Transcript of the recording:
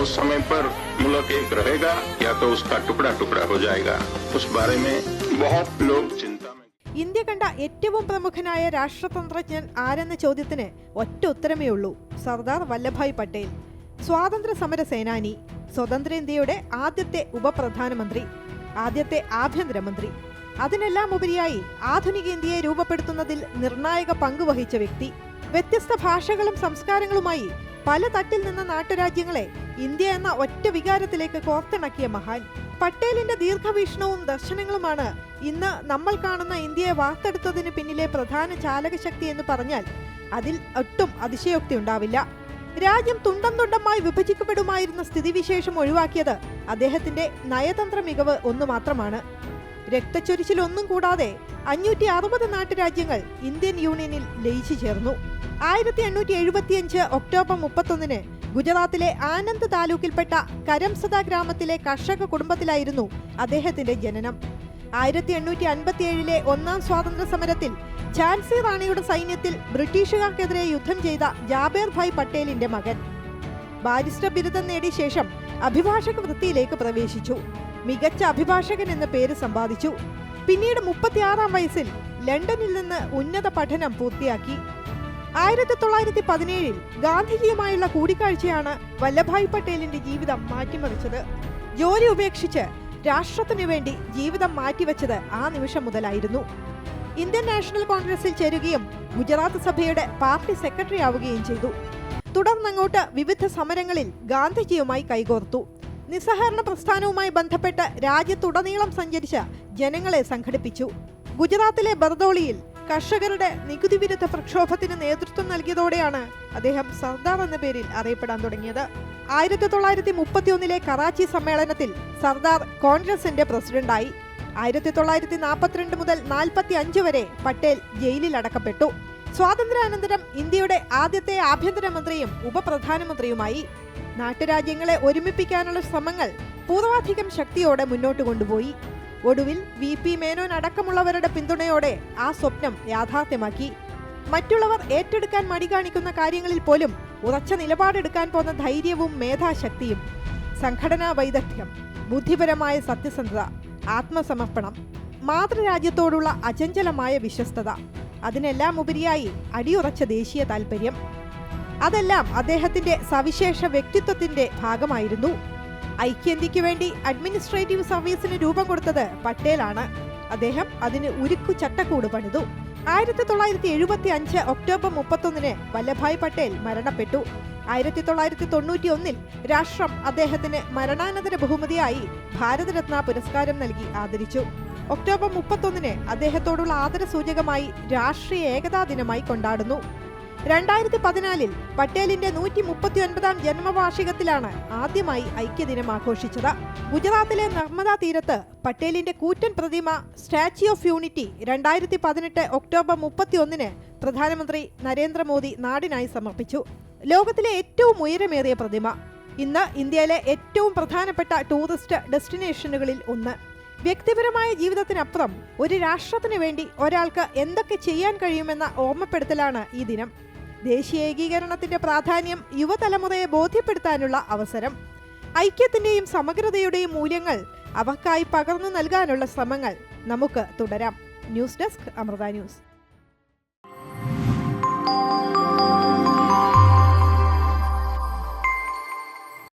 उस समय पर मुल्क एक रहेगा या तो उसका टुकड़ा टुकड़ा हो जाएगा उस बारे में बहुत लोग चिंता में ഇന്ത്യ കണ്ട ഏറ്റവും പ്രമുഖനായ രാഷ്ട്രതന്ത്രജ്ഞൻ ആരെന്ന ചോദ്യത്തിന് ഒറ്റ ഉത്തരമേ ഉള്ളൂ സർദാർ വല്ലഭായ് പട്ടേൽ സ്വാതന്ത്ര്യ സമര സേനാനി സ്വതന്ത്ര ഇന്ത്യയുടെ ആദ്യത്തെ ഉപപ്രധാനമന്ത്രി ആദ്യത്തെ ആഭ്യന്തരമന്ത്രി അതിനെല്ലാം ഉപരിയായി ആധുനിക ഇന്ത്യയെ രൂപപ്പെടുത്തുന്നതിൽ നിർണായക പങ്ക് വഹിച്ച വ്യക്തി വ്യത്യസ്ത ഭാഷകളും സംസ്കാരങ്ങളുമായി പല തട്ടിൽ നിന്ന നാട്ടുരാജ്യങ്ങളെ ഇന്ത്യ എന്ന ഒറ്റ വികാരത്തിലേക്ക് കോർത്തിണക്കിയ മഹാൻ. പട്ടേലിന്റെ ദീർഘവീക്ഷണവും ദർശനങ്ങളുമാണ് ഇന്ന് നമ്മൾ കാണുന്ന ഇന്ത്യയെ വാർത്തെടുത്തതിന് പിന്നിലെ പ്രധാന ചാലകശക്തി എന്ന് പറഞ്ഞാൽ അതിൽ ഒട്ടും അതിശയോക്തി ഉണ്ടാവില്ല. രാജ്യം തുണ്ടം തുണ്ടമായി വിഭജിക്കപ്പെടുമായിരുന്ന സ്ഥിതിവിശേഷം ഒഴിവാക്കിയത് അദ്ദേഹത്തിന്റെ നയതന്ത്ര മികവ് ഒന്നു മാത്രമാണ്. രക്തച്ചൊരിച്ചിലൊന്നും കൂടാതെ അഞ്ഞൂറ്റി അറുപത് നാട്ടുരാജ്യങ്ങൾ ഇന്ത്യൻ യൂണിയനിൽ ലയിച്ചു ചേർന്നു. ആയിരത്തി എണ്ണൂറ്റി എഴുപത്തിയഞ്ച് ഒക്ടോബർ മുപ്പത്തൊന്നിന് ഗുജറാത്തിലെ ആനന്ദ് താലൂക്കിൽപ്പെട്ട കരംസദ ഗ്രാമത്തിലെ കർഷക കുടുംബത്തിലായിരുന്നു അദ്ദേഹത്തിന്റെ ജനനം. ആയിരത്തി എണ്ണൂറ്റി അൻപത്തിയേഴിലെ ഒന്നാം സ്വാതന്ത്ര്യ സമരത്തിൽ ഝാൻസി റാണിയുടെ സൈന്യത്തിൽ ബ്രിട്ടീഷുകാർക്കെതിരെ യുദ്ധം ചെയ്ത ജാബേർ ഭായ് പട്ടേലിന്റെ മകൻ. ബാരിസ്റ്റർ ബിരുദം നേടിയ ശേഷം അഭിഭാഷക വൃത്തിയിലേക്ക് പ്രവേശിച്ചു. മികച്ച അഭിഭാഷകൻ എന്ന പേര് സമ്പാദിച്ചു. പിന്നീട് മുപ്പത്തിയാറാം വയസ്സിൽ ലണ്ടനിൽ നിന്ന് ഉന്നത പഠനം പൂർത്തിയാക്കി. ആയിരത്തി തൊള്ളായിരത്തി പതിനേഴിൽ ഗാന്ധിജിയുമായുള്ള കൂടിക്കാഴ്ചയാണ് വല്ലഭായ് പട്ടേലിന്റെ ജീവിതം മാറ്റിമറിച്ചത്. ജോലി ഉപേക്ഷിച്ച് രാഷ്ട്രത്തിനു വേണ്ടി ജീവിതം മാറ്റിവെച്ചത് ആ നിമിഷം മുതലായിരുന്നു. ഇന്ത്യൻ നാഷണൽ കോൺഗ്രസിൽ ചേരുകയും ഗുജറാത്ത് സഭയുടെ പാർട്ടി സെക്രട്ടറി ആവുകയും ചെയ്തു. തുടർന്നങ്ങോട്ട് വിവിധ സമരങ്ങളിൽ ഗാന്ധിജിയുമായി കൈകോർത്തു. നിസ്സഹകരണ പ്രസ്ഥാനവുമായി ബന്ധപ്പെട്ട് രാജ്യത്തുടനീളം സഞ്ചരിച്ച ജനങ്ങളെ സംഘടിപ്പിച്ചു. ഗുജറാത്തിലെ ബർദോളിയിൽ കർഷകരുടെ നികുതി വിരുദ്ധ പ്രക്ഷോഭത്തിന് നേതൃത്വം നൽകിയതോടെയാണ് അദ്ദേഹം സർദാർ എന്ന പേരിൽ അറിയപ്പെടാൻ തുടങ്ങിയത്. ആയിരത്തി തൊള്ളായിരത്തി മുപ്പത്തിയൊന്നിലെ കറാച്ചി സമ്മേളനത്തിൽ സർദാർ കോൺഗ്രസിന്റെ പ്രസിഡന്റായി. ആയിരത്തി തൊള്ളായിരത്തി നാൽപ്പത്തിരണ്ട് മുതൽ നാൽപ്പത്തി അഞ്ച് വരെ പട്ടേൽ ജയിലിൽ അടക്കപ്പെട്ടു. സ്വാതന്ത്ര്യാനന്തരം ഇന്ത്യയുടെ ആദ്യത്തെ ആഭ്യന്തരമന്ത്രിയും ഉപപ്രധാനമന്ത്രിയുമായി. നാട്ടുരാജ്യങ്ങളെ ഒരുമിപ്പിക്കാനുള്ള ശ്രമങ്ങൾ പൂർവാധികം ശക്തിയോടെ മുന്നോട്ട് കൊണ്ടുപോയി. ഒടുവിൽ വി പി മേനോൻ അടക്കമുള്ളവരുടെ പിന്തുണയോടെ ആ സ്വപ്നം യാഥാർത്ഥ്യമാക്കി. മറ്റുള്ളവർ ഏറ്റെടുക്കാൻ മടി കാണിക്കുന്ന കാര്യങ്ങളിൽ പോലും ഉറച്ച നിലപാടെടുക്കാൻ പോന്ന ധൈര്യവും മേധാശക്തിയും. സംഘടനാ വൈദഗ്ധ്യം ബുദ്ധിപരമായ സത്യസന്ധത ആത്മസമർപ്പണം മാതൃരാജ്യത്തോടുള്ള അചഞ്ചലമായ വിശ്വസ്തത അതിനെല്ലാം ഉപരിയായി അടിയുറച്ച ദേശീയ താൽപ്പര്യം അതെല്ലാം അദ്ദേഹത്തിന്റെ സവിശേഷ വ്യക്തിത്വത്തിന്റെ ഭാഗമായിരുന്നു. ഐക്യന്ത്യക്ക് വേണ്ടി അഡ്മിനിസ്ട്രേറ്റീവ് സർവീസിന് രൂപം കൊടുത്തത് പട്ടേലാണ്. അദ്ദേഹം അതിന് ഉരുക്കു ചട്ടക്കൂട് പണിതു. ആയിരത്തി തൊള്ളായിരത്തി എഴുപത്തി അഞ്ച് ഒക്ടോബർ മുപ്പത്തൊന്നിന് വല്ലഭായ് പട്ടേൽ മരണപ്പെട്ടു. ആയിരത്തി തൊള്ളായിരത്തി തൊണ്ണൂറ്റി ഒന്നിൽ രാഷ്ട്രം അദ്ദേഹത്തിന് മരണാനന്തര ബഹുമതിയായി ഭാരതരത്ന പുരസ്കാരം നൽകി ആദരിച്ചു. ഒക്ടോബർ മുപ്പത്തൊന്നിന് അദ്ദേഹത്തോടുള്ള ആദരസൂചകമായി രാഷ്ട്രീയ ഏകതാ ദിനമായി കൊണ്ടാടുന്നു. രണ്ടായിരത്തി പതിനാലിൽ പട്ടേലിന്റെ നൂറ്റി മുപ്പത്തി ഒൻപതാം ജന്മവാർഷികത്തിലാണ് ആദ്യമായി ഐക്യദിനം ആഘോഷിച്ചത്. ഗുജറാത്തിലെ നർമ്മദാ തീരത്ത് പട്ടേലിന്റെ കൂറ്റൻ പ്രതിമ സ്റ്റാച്യു ഓഫ് യൂണിറ്റി രണ്ടായിരത്തി പതിനെട്ട് ഒക്ടോബർ മുപ്പത്തി ഒന്നിന് പ്രധാനമന്ത്രി നരേന്ദ്രമോദി നാടിനായി സമർപ്പിച്ചു. ലോകത്തിലെ ഏറ്റവും ഉയരമേറിയ പ്രതിമ. ഇന്ന് ഇന്ത്യയിലെ ഏറ്റവും പ്രധാനപ്പെട്ട ടൂറിസ്റ്റ് ഡെസ്റ്റിനേഷനുകളിൽ ഒന്ന്. വ്യക്തിപരമായ ജീവിതത്തിനപ്പുറം ഒരു രാഷ്ട്രത്തിനു വേണ്ടി ഒരാൾക്ക് എന്തൊക്കെ ചെയ്യാൻ കഴിയുമെന്ന ഓർമ്മപ്പെടുത്തലാണ് ഈ ദിനം. ദേശീയ ഏകീകരണത്തിന്റെ പ്രാധാന്യം യുവതലമുറയെ ബോധ്യപ്പെടുത്താനുള്ള അവസരം. ഐക്യത്തിന്റെയും സമഗ്രതയുടെയും മൂല്യങ്ങൾ അവക്കായി പകർന്നു നൽകാനുള്ള ശ്രമങ്ങൾ നമുക്ക് തുടരാം. News desk Amrita news.